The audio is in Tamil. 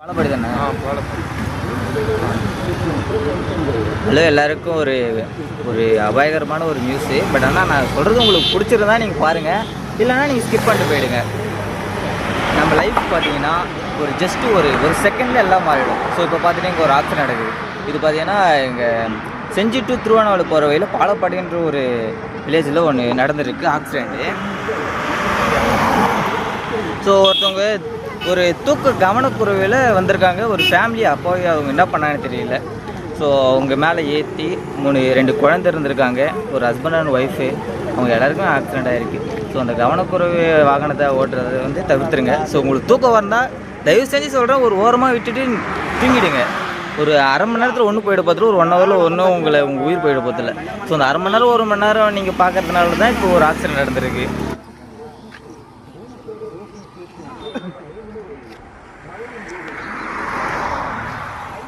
பாலப்படி தானே? ஹலோ எல்லாருக்கும் ஒரு ஒரு அபாயகரமான ஒரு நியூஸு பட் ஆனால் நான் சொல்கிறது உங்களுக்கு பிடிச்சிருந்தா நீங்கள் பாருங்கள் இல்லைன்னா நீங்கள் ஸ்கிப் பண்ணிட்டு போயிடுங்க. நம்ம லைஃப் பார்த்தீங்கன்னா ஒரு ஜஸ்ட் ஒரு ஒரு செகண்டில் எல்லாம் மாறிடும். ஸோ இப்போ பார்த்தீங்கன்னா இங்கே ஒரு ஆக்சிடென்ட் நடக்குது. இது பார்த்தீங்கன்னா இங்கே செஞ்சி டு திருவண்ணாமலை போகிற வழியில் பாலப்பாடின்ற ஒரு வில்லேஜில் ஒன்று நடந்திருக்கு ஆக்சிடெண்ட்டு ஸோ ஒருத்தவங்க ஒரு தூக்க கவனக்குறைவில் வந்திருக்காங்க. ஒரு ஃபேமிலி அப்பாவே அவங்க என்ன பண்ணாங்கன்னு தெரியல. ஸோ அவங்க மேலே ஏற்றி மூணு ரெண்டு குழந்தை இருந்திருக்காங்க. ஒரு ஹஸ்பண்ட் அண்ட் ஒய்ஃபு அவங்க எல்லாருக்கும் ஆக்சிடென்ட் ஆகிருக்கு ஸோ அந்த கவனக்குறைவு வாகனத்தை ஓட்டுறதை வந்து தவிர்த்துருங்க. ஸோ உங்களுக்கு தூக்கம் வந்தால் தயவு செஞ்சு சொல்கிறேன் ஒரு ஓரமாக விட்டுட்டு தூங்கிடுங்க. ஒரு அரை மணி நேரத்தில் ஒன்று போயிட பார்த்துட்டு ஒரு ஒன் ஹவரில் ஒன்றும் உங்களை உங்கள் உயிர் போயிட போகிறதில்ல ஸோ அந்த அரை மணி நேரம் ஒரு மணி நேரம் நீங்கள் பார்க்கறதுனால தான் இப்போ ஒரு ஆக்சிடென்ட் நடந்திருக்கு. Thank you.